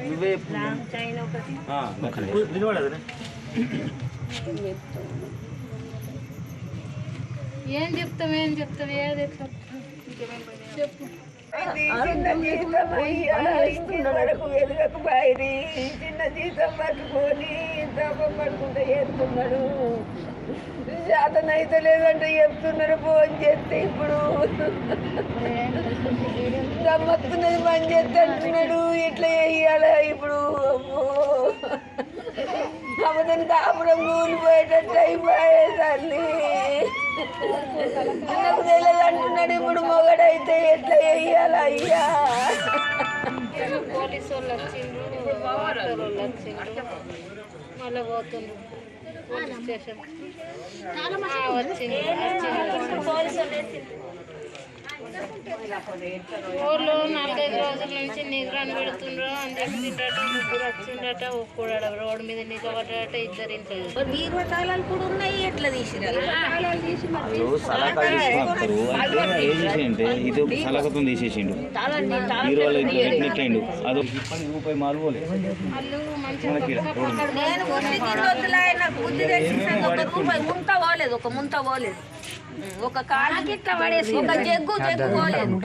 నువ్వే ఏం చెప్తాం ఏం చెప్తాం ఏది చెప్పు. చిన్న జీతం ఇంటి వరకు బయరి చిన్న జీతం పట్టుకొని తపం పట్టుకుంటే చేస్తున్నాడు శాతం అయితే లేదంటే చెప్తున్నారు ఫోన్ చేస్తే ఇప్పుడు. గమ్మత్తున్నది పని చేస్తే అంటున్నాడు ఇట్లా వేయాలా ఇప్పుడు అమ్మో. కాపురం కూలిపోయేటట్టు అయిపోయే తల్లి. నాకు తెలియదు అంటున్నాడు ఇప్పుడు మొగడైతే ఎట్లా వేయాలా అయ్యా. పోలీసు వాళ్ళు వచ్చిండ్రు వాళ్ళు వచ్చిండ్రు మళ్ళీ పోతుండ్రు. Police station. వచ్చింది. వచ్చిండ్రు ఊర్లో నాలుగైదు రోజుల నుంచి నిద్రను పెడుతుండ్రు అని చెప్తుండట ముగ్గురు వచ్చిండట ఒక్కడట రోడ్డు మీద నిలబడ్డట ఇద్దరు ఇంట్లో బీరువా తాళాలు కూడా ఉన్నాయి ఎట్లా మరి అంటే ఇది సలకతో తీసేసిండు? హీరో వాళ్ళు నెట్టిండు అది ఇప్పటి రూపాయి నేను ముంత పోలేదు ఒక ముంత పోలేదు. ఒక కాళ్ళకి ఇట్లా పడేసి ఒక జగ్గు జగ్గు పోలేదు.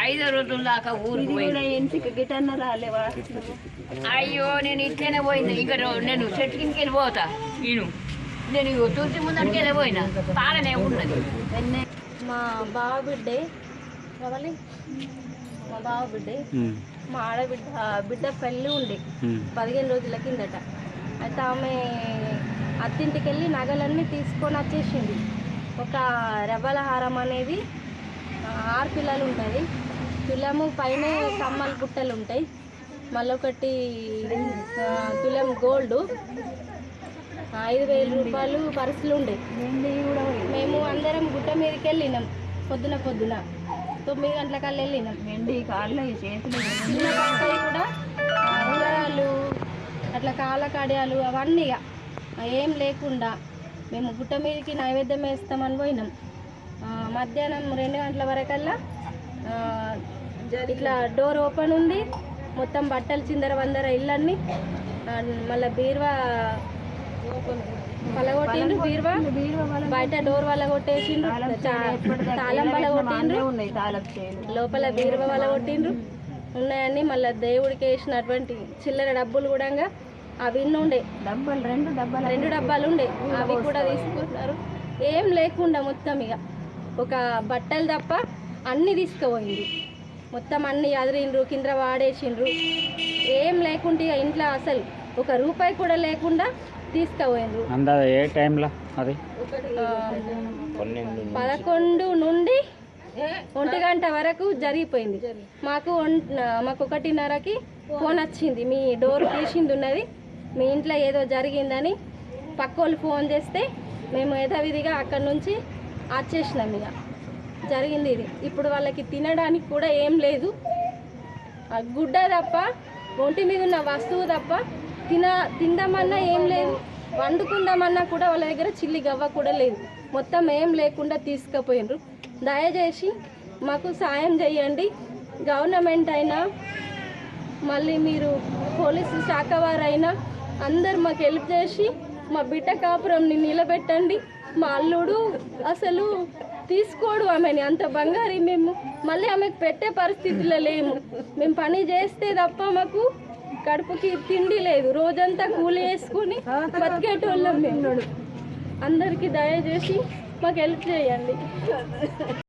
ఐదో రోజుల దాకా రాలేవా అయ్యో నేను ఇట్లనే పోయినా. ఇంకా రో- నేను చెట్టు కిందకి వెళ్ళిపోతా నేను నేను తులసి ముందరికి వెళ్ళిపోయినా తాళనే ఉన్నది. మా బావ బిడ్డే కావాలి మా బావ బిడ్డే మా ఆడబిడ్డ బిడ్డ పెళ్ళి ఉండే. పదిహేను రోజుల కిందట. అయితే ఆమె అత్తింటికి వెళ్ళి నగలన్నీ తీసుకొని వచ్చేసింది. ఒక రెవ్వల హారం అనేది ఆరు పిల్లలు ఉంటుంది తులము పైన కమ్మల పుట్టలు ఉంటాయి. మళ్ళీ ఒకటి ఆ, తులం గోల్డ్. ఐదు వేల రూపాయలు పర్సులు ఉండే. మేము అందరం గుట్ట మీదకి వెళ్ళినాం పొద్దున పొద్దున. తొమ్మిది గంటల కల్లా వెళ్ళినాం. వెండి కాళ్ళు చేతులు కూడా ఉంగరాలు అట్లా కాళ్ళ అవన్నీ ఇక ఏం లేకుండా మేము గుట్ట మీదకి నైవేద్యం వేస్తామని పోయినాం. మధ్యాహ్నం రెండు గంటల వరకల్లా ఇట్లా డోర్ ఓపెన్ ఉంది. మొత్తం బట్టలు చిందర వందర ఇల్లన్నీ మళ్ళీ బీరువా పలగొట్టిండ్రు బీరువా. బయట డోర్ వల్ల కొట్టేసిండ్రు తాళం వల్ల కొట్టిండ్రు. లోపల బీరువా వల్ల కొట్టిండ్రు. ఉన్నాయని మళ్ళీ దేవుడికి వేసినటువంటి చిల్లర డబ్బులు కూడా అవి ఇన్ని ఉండే. డబ్బాలు రెండు డబ్బాలు రెండు డబ్బాలు ఉండే. అవి కూడా తీసుకుంటున్నారు. ఏం లేకుండా మొత్తం ఇక. ఒక బట్టలు తప్ప అన్ని తీసుకుపోయింది మొత్తం అన్ని అదిరిండ్రు కింద వాడేసిండ్రు. ఏం లేకుండా ఇక ఇంట్లో అసలు ఒక రూపాయి కూడా లేకుండా తీసుకుపోయిండ్రు. ఏ టైంలో అది పదకొండు నుండి ఒంటి గంట వరకు జరిగిపోయింది. మాకు మాకు ఒకటిన్నరకి ఫోన్ వచ్చింది. మీ డోర్ తీసింది ఉన్నది. మీ ఇంట్లో ఏదో జరిగిందని పక్కోళ్ళు ఫోన్ చేస్తే మేము యథావిధిగా అక్కడి నుంచి వచ్చేసినాం ఇక. జరిగింది ఇది. ఇప్పుడు వాళ్ళకి తినడానికి కూడా ఏం లేదు. ఆ గుడ్డ తప్ప ఒంటి మీద ఉన్న వస్తువు తప్ప తిన తిందామన్నా ఏం లేదు. వండుకుందామన్నా కూడా వాళ్ళ దగ్గర చిల్లి గవ్వ కూడా లేదు. మొత్తం ఏం లేకుండా తీసుకుపోయినరు దయచేసి మాకు సాయం చేయండి గవర్నమెంట్ అయినా మళ్ళీ మీరు పోలీసు శాఖ వారైనా అందరు మాకు హెల్ప్ చేసి మా బిడ్డ కాపురంని నిలబెట్టండి. మా అల్లుడు అసలు తీసుకోడు ఆమెని అంత బంగారు మేము. మళ్ళీ ఆమెకు పెట్టే పరిస్థితిలో లేము. మేము పని చేస్తే తప్ప మాకు కడుపుకి తిండి లేదు. రోజంతా కూలి వేసుకుని బతికేటోళ్ళం మేము. అందరికీ దయచేసి మాకు హెల్ప్ చేయండి.